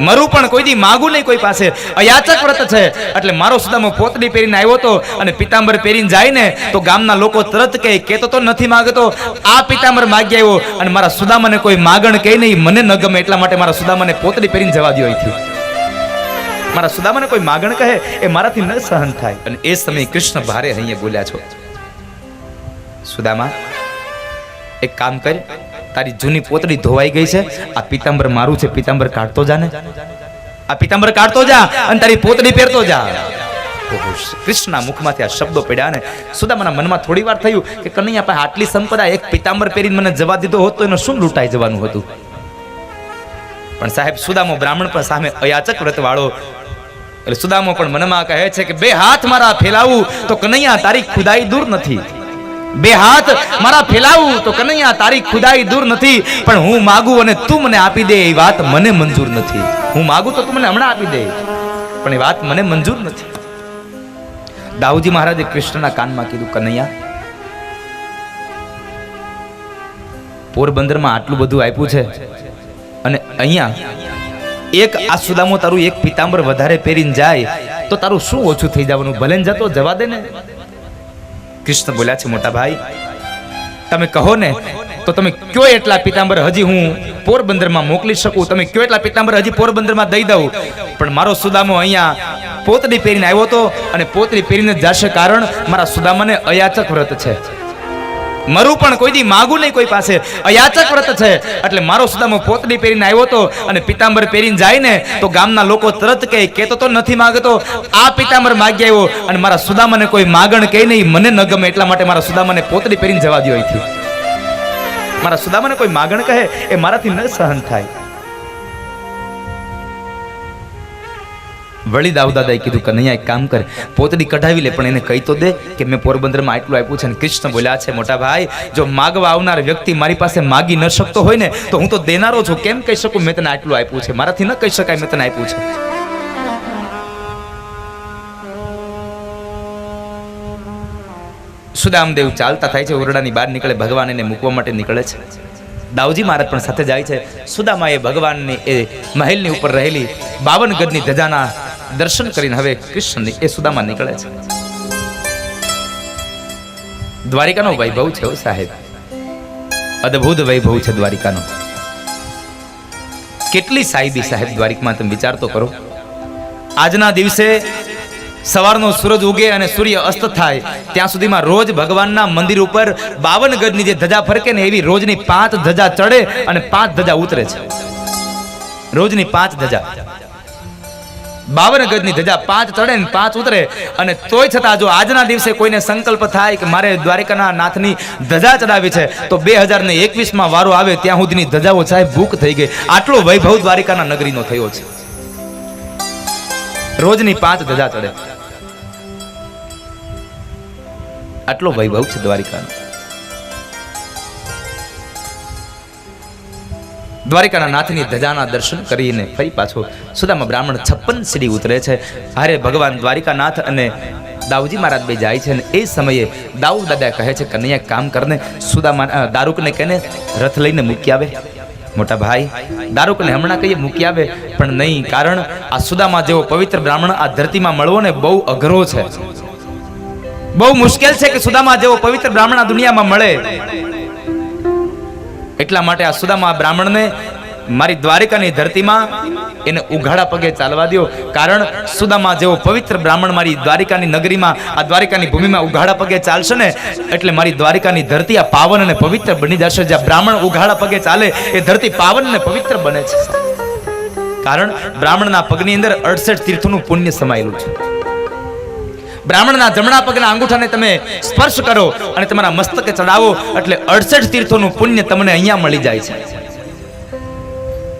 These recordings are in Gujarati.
મરું પણ કોઈ દી માગું નહીં કોઈ પાસે. અયાચક વ્રત છે. એટલે મારો સુદામો પોતડી પહેરીને આવ્યો હતો અને પિતાંબર પહેરીને જાય ને તો ગામના લોકો તરત કહે, કેતો તો નથી માંગતો. આ પિતાંબર માગી આવ્યો અને મારા સુદામાને કોઈ માગણ કહે નહીં. મને ન ગમે એટલા માટે મારા સુદામાને પોતડી પહેરીને જવા દો અહીંથી. મારા સુદામાને કોઈ માગણ કહે એ મારાથી ન સહન થાય. અને એ સમયે કૃષ્ણ ભારે અહીંયા બોલ્યા છો. સુદામા, એક કામ કર. તારી જૂની પોતડી ધોવાઈ ગઈ છે? આ પિતાંબર મારું છે, પિતાંબર કાઢતો જા ને. આ પિતાંબર કાઢતો જા અને તારી પોતડી પહેરતો જા. કૃષ્ણના મુખમાંથી આ શબ્દો પડ્યા ને સુદામાના મનમાં થોડી વાર થયું કે કનૈયા પાસે આટલી સંપદા એક પિતાંબર પહેરીને મને જવા દીધો હોત તો એનો શું લૂંટાઈ જવાનું હતું? પણ સાહેબ, સુદામો બ્રાહ્મણ પર સામે અયાચક વ્રત વાળો એટલે સુદામો પણ મનમાં કહે છે કે, બે હાથ મારા ફેલાવું તો કનૈયા તારી ખુદાઈ દૂર નથી. બે હાથ મારા ફેલાવું, તો કનૈયા, તારી ખુદાઈ દૂર નથી. પણ હું માગું અને તું મને આપી દે એ વાત મને મંજૂર નથી. હું માગું તો તું મને હમણાં આપી દે. પણ એ વાત મને મંજૂર નથી. દાઉજી મહારાજે કૃષ્ણના કાનમાં કીધું, કનૈયા, પોરબંદરમાં આટલું બધું આપ્યું છે અને અહીંયા એક આ સુદામો તારું એક પિતાંબર વધારે પહેરીને જાય, તો તારું શું ઓછું થઈ જવાનું? ભલે જતો જવા દે ને. કૃષ્ણ બોલ્યા છે, મોટા ભાઈ. તમે કહો ને, તો તમે કયો એટલા પિતાંબર હજી હું પોરબંદરમાં મોકલી શકું? તમે કયો એટલા પિતાંબર હજી પોરબંદરમાં દઈ દઉં? પણ મારો સુદામો અહીંયા પોતડી પહેરીને આવ્યો હતો અને પોતડી પહેરીને જશે કારણ મારા સુદામાને અયાચક વ્રત છે. મરું પણ કોઈ દી માગું નહીં કોઈ પાસે. અયાચક વ્રત છે. એટલે મારો સુદામો પોતડી પહેરીને આવ્યો હતો અને પિતાંબર પહેરીને જાય ને તો ગામના લોકો તરત કહે, કેતો તો નથી માંગતો. આ પિતાંબર માગી આવ્યો અને મારા સુદામાને કોઈ માગણ કહે નહીં. મને ન ગમે એટલા માટે મારા સુદામાને પોતડી પહેરીને જવા દો અહીંથી. મારા સુદામાને કોઈ માગણ કહે એ મારાથી ન સહન થાય. વળી દાઉદાદાએ કીધું કનૈયા એક કામ કરે. પોતડી કઢાવી લે, પણ એને કહી તો દે કે મેં પોરબંદરમાં આટલું આપ્યું છે અને કૃષ્ણ બોલ્યા છે, મોટા ભાઈ, જો માગવા આવનાર વ્યક્તિ મારી પાસે માગી ન શકતો હોય ને, તો હું તો દેનારો છું. કેમ કહી શકું? મેં તને આટલું આપ્યું છે. મારાથી ન કહી શકાય મેં તને આપ્યું છે. સુદામદેવ ચાલતા થાય છે, ઓરડાની બહાર નીકળે, ભગવાન એને મૂકવા માટે નીકળે છે. દાઉજી મહારાજ પણ સાથે જાય છે. સુદામાએ ભગવાનની એ મહેલની ઉપર રહેલી બાવન ગજની ધજાના દર્શન કરીને હવે કૃષ્ણની એ સુદામાં નીકળે છે. દ્વારિકાનો વૈભવ છે સાહેબ. અદ્ભુત વૈભવ છે દ્વારિકાનો. કેટલી સાહેબી સાહેબ દ્વારિકમાં તમે વિચાર તો કરો. આજના દિવસે સવારનો સૂરજ ઉગે અને સૂર્ય અસ્ત થાય, ત્યાં સુધીમાં રોજ ભગવાનના મંદિર ઉપર બાવન ગજની જે ધજા ફરકે ને એવી રોજની પાંચ ધજા ચડે અને પાંચ ધજા ઉતરે છે. રોજની પાંચ ધજા. બાવન ગજની ધજા પાંચ ચડે ને પાંચ ઉતરે. અને તોય છતાં જો આજના દિવસે કોઈને સંકલ્પ થાય કે મારે દ્વારિકાના નાથની ધજા ચડાવી છે, તો બે હજાર ને એકવીસમાં વારો આવે ત્યાં સુધીની ધજાઓ સાહેબ ભૂખ થઈ ગઈ. આટલો વૈભવ દ્વારિકાના નગરીનો થયો છે. રોજની પાંચ ધજા ચડે. આટલો વૈભવ છે દ્વારિકાનો. દ્વારિકાના નાથની ધજાના દર્શન કરીને ફરી પાછો સુદામા બ્રાહ્મણ છપ્પન સીડી ઉતરે છે. હારે ભગવાન દ્વારિકાનાથ અને દાઉજી મહારાજ બે જાય છે અને એ સમયે દાઉ દાદા કહે છે, કનૈયા કામ કરને. સુદામા દારૂકને કહેને, રથ લઈને મૂકી આવે. મોટા ભાઈ, દારૂકને હમણાં કહીએ, મૂકી આવે. પણ નહીં, કારણ આ સુદામા જેવો પવિત્ર બ્રાહ્મણ આ ધરતીમાં મળવો ને બહુ અઘરો છે. બહુ મુશ્કેલ છે કે સુદામા જેવો પવિત્ર બ્રાહ્મણ આ દુનિયામાં મળે. એટલા માટે આ સુદામા બ્રાહ્મણને મારી દ્વારિકાની ધરતીમાં એને ઉઘાડા પગે ચાલવા દો કારણ સુદામા જેવો પવિત્ર બ્રાહ્મણ મારી દ્વારિકાની નગરીમાં, આ દ્વારિકાની ભૂમિમાં ઉઘાડા પગે ચાલશે ને, એટલે મારી દ્વારિકાની ધરતી આ પાવન અને પવિત્ર બની જશે. જ્યાં બ્રાહ્મણ ઉઘાડા પગે ચાલે, એ ધરતી પાવન અને પવિત્ર બને છે. કારણ બ્રાહ્મણના પગની અંદર અડસઠ તીર્થોનું પુણ્ય સમાયેલું છે. બ્રાહ્મણના જમણા પગના અંગૂઠાને તમે સ્પર્શ કરો અને તમારા મસ્તકે ચડાવો એટલે અડસઠ તીર્થોનું પુણ્ય તમને અહીંયા મળી જાય છે.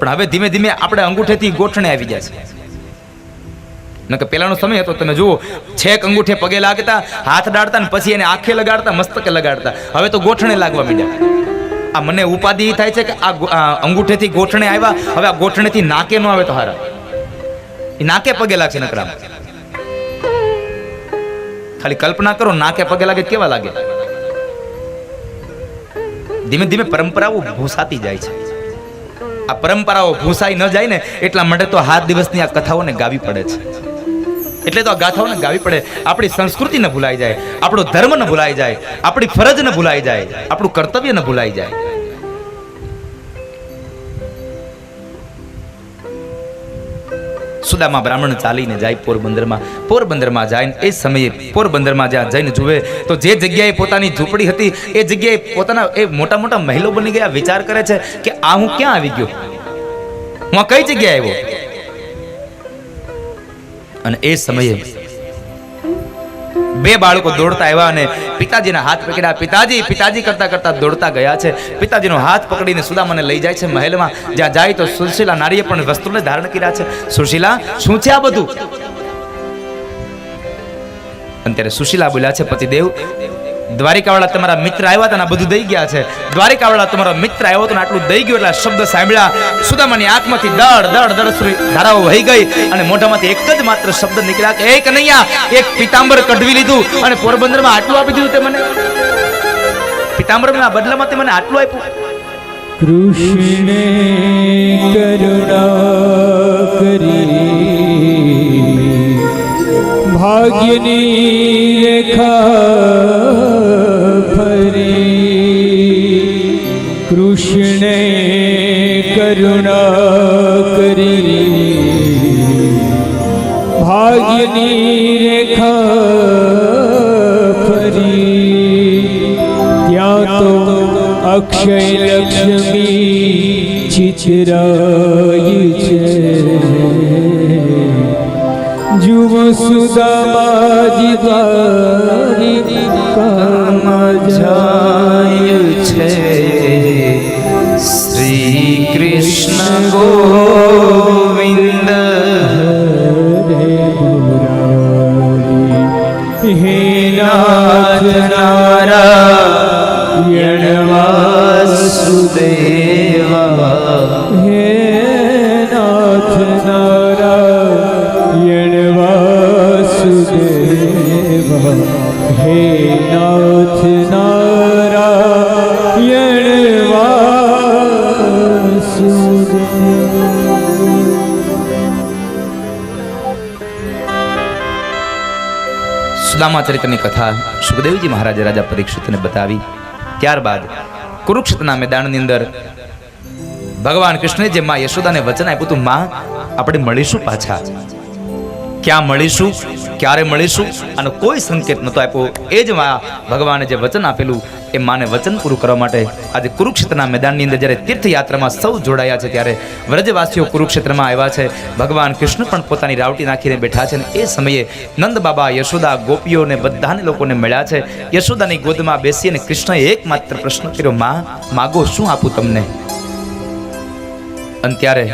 પણ હવે ધીમે ધીમે આપણે અંગૂઠેથી ગોઠણે આવી જાય છે. નકર પેલાનો સમય હતો, તમે જુઓ, છેક અંગૂઠે પગે લાગતા, હાથ ડાળતા ને પછી એને આંખે લગાડતા, મસ્તકે લગાડતા. હવે તો ગોઠણે લાગવા માંડ્યા. આ મને ઉપાધિ થાય છે કે આ અંગૂઠેથી ગોઠણે આવ્યા, હવે આ ગોઠણેથી નાકે નો આવે તો હારા. નાકે પગે લાગશે નકરામ. ખાલી કલ્પના કરો, નાકે પગે લાગે કેવા લાગે? ધીમે ધીમે પરંપરાઓ ભૂસાતી જાય છે. આ પરંપરાઓ ભૂસાઈ ન જાય ને એટલા માટે તો હાથ દિવસની આ કથાઓને ગાવી પડે છે. એટલે તો આ ગાથાઓને ગાવી પડે. આપણી સંસ્કૃતિ ન ભૂલાઈ જાય, આપણો ધર્મ ન ભૂલાઈ જાય, આપણી ફરજ ન ભૂલાઈ જાય, આપણું કર્તવ્ય ન ભૂલાઈ જાય. સુદામા બ્રાહ્મણ ચાલીને જાય, પોરબંદરમાં પોરબંદરમાં જાય એ સમયે પોરબંદરમાં જ્યાં જઈને જુએ, તો જે જગ્યાએ પોતાની ઝૂંપડી હતી, એ જગ્યાએ પોતાના એ મોટા મોટા મહેલો બની ગયા, વિચાર કરે છે કે આ હું ક્યાં આવી ગયો? હું કઈ જગ્યાએ આવ્યો? અને એ સમયે બે બાળકો દોડતા આવ્યા અને પિતાજીના હાથ પકડ્યા પિતાજી પિતાજી કરતા કરતા દોડતા ગયા છે. પિતાજીનો હાથ પકડીને સુદામાને લઈ જાય છે મહેલમાં. જ્યાં જાય તો સુશીલા નારીએ પણ વસ્ત્રોને ધારણ કર્યા છે. સુશીલા શું છે આ બધું? અને ત્યારે સુશીલા બોલ્યા છે, પતિદેવ દ્વારિકાવાળા તમારા મિત્ર આવ્યા હતા બધું દઈ ગયા છે. દ્વારિકાવાળા તમારો મિત્ર આવ્યો હતો આટલું દઈ ગયું એટલે શબ્દ સાંભળ્યા. સુદામાની આંખમાંથી દડ દડ દડ સુધી ધારાઓ વહી ગઈ અને મોઢામાંથી એક જ માત્ર શબ્દ નીકળ્યા કે એક નૈયા એક પિતાંબર કઢવી લીધું અને પોરબંદરમાં આટલું આપી દીધું તે મને. પિતાંબરના બદલામાં તે મને આટલું આપ્યું. કૃષ્ણ કરુણા કરી. ભાગ્યની ભાગ્યની રેખા ફરી. ત્યાં તો અક્ષય લક્ષ્મી ચિચરાય છે. જુવ સુદામાજી દ્વારી જાય છે. શ્રી કૃષ્ણ ગોવિંદ સુદામા ચરિત્રની કથા સુખદેવજી મહારાજે રાજા પરીક્ષિતને બતાવી. ત્યારબાદ કુરુક્ષેત્રના મેદાનની અંદર ભગવાન કૃષ્ણે જે માં યશોદાને વચન આપ્યું હતું, માં, આપણે મળીશું પાછા. ક્યાં મળીશું, ક્યારે મળીશું, અને કોઈ સંકેત નહોતો આપ્યો. એ જ માં ભગવાને જે વચન આપેલું એ માને વચન પૂરું કરવા માટે આજે કુરુક્ષેત્રના મેદાનની અંદર જ્યારે તીર્થયાત્રામાં સૌ જોડાયા છે, ત્યારે વ્રજવાસીઓ કુરુક્ષેત્રમાં આવ્યા છે. ભગવાન કૃષ્ણ પણ પોતાની રાવટી નાખીને બેઠા છે અને એ સમયે નંદ બાબા, યશોદા ગોપીઓને બધાને લોકોને મળ્યા છે. યશોદાની ગોદમાં બેસી અને કૃષ્ણએ એકમાત્ર પ્રશ્ન કર્યો, માં, માગો શું આપું તમને? અને ત્યારે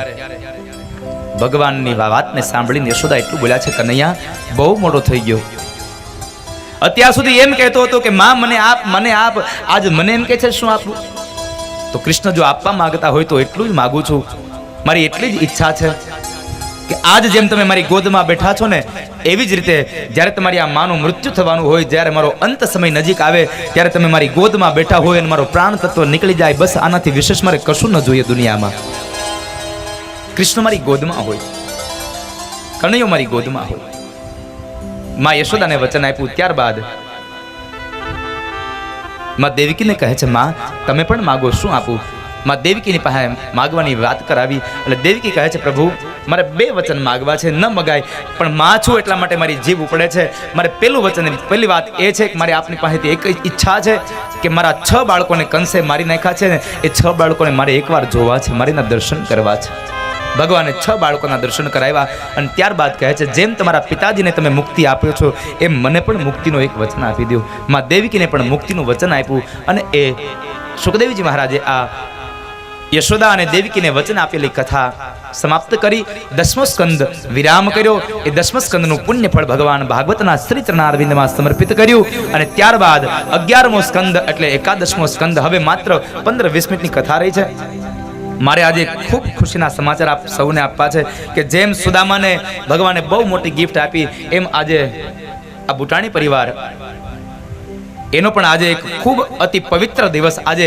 ભગવાનની વાતને સાંભળીને યશોદા એટલું બોલ્યા છે, કનૈયા, બહુ મોટો થઈ ગયો. અત્યાર સુધી એમ કહેતો હતો કે માં, મને આપ મને આપ, આજ મને એમ કહે છે, શું આપવું તો કૃષ્ણ જો આપવા માંગતા હોય તો એટલું જ માગું છું. મારી એટલી જ ઈચ્છા છે કે આજ જેમ તમે મારી ગોદમાં બેઠા છો ને, એવી જ રીતે જ્યારે તમારી આ માનું મૃત્યુ થવાનું હોય, જ્યારે મારો અંત સમય નજીક આવે, ત્યારે તમે મારી ગોદમાં બેઠા હોય અને મારો પ્રાણ તત્વ નીકળી જાય, બસ આનાથી વિશેષ મારે કશું ન જોઈએ દુનિયામાં. કૃષ્ણ મારી ગોદમાં હોય. કનૈયો મારી ગોદમાં હોય. માં યશોદાને વચન આપ્યું ત્યારબાદ, માં દેવકીને કહે છે, માં, તમે પણ માગો, શું આપું? માં દેવકીની પાસે માગવાની વાત કરાવી એટલે દેવકી કહે છે, પ્રભુ, મારે બે વચન માગવા છે, ન મગાય, પણ માં છું એટલા માટે મારી જીભ ઉપડે છે. મારે પેલું વચન, પહેલી વાત એ છે કે મારી આપની પાસેથી એક ઈચ્છા છે કે મારા છ બાળકોને કંસે મારી નાખ્યા છે ને એ છ બાળકોને મારે એકવાર જોવા છે, મારીના દર્શન કરવા છે. ભગવાને છ બાળકોના દર્શન કરાવ્યા અને ત્યારબાદ કહે છે, જેમ તમારા પિતાજીને તમે મુક્તિ આપ્યો છો, એમ મને પણ મુક્તિનું એક વચન આપી દો માં દેવિકીને પણ મુક્તિનું વચન આપ્યું અને એ સુખદેવજી મહારાજે આ યશોદા અને દેવકીને વચન આપેલી કથા સમાપ્ત કરી. દસમો સ્કંદ વિરામ કર્યો. એ દસમો સ્કંદનું પુણ્ય ભગવાન ભાગવતના શ્રી ચરણારવિંદમાં સમર્પિત કર્યું અને ત્યારબાદ અગિયારમો સ્કંદ એટલે એકાદશમો સ્કંદ. હવે માત્ર પંદર વીસ મિનિટની કથા રહી છે. મારે આજે ખૂબ ખુશીના સમાચાર આપ સૌને આપવા છે કે જેમ સુદામાને ભગવાને બહુ મોટી ગિફ્ટ આપી, એમ આજે આ બુટાણી પરિવાર, એનો પણ આજે એક ખૂબ અતિ પવિત્ર દિવસ આજે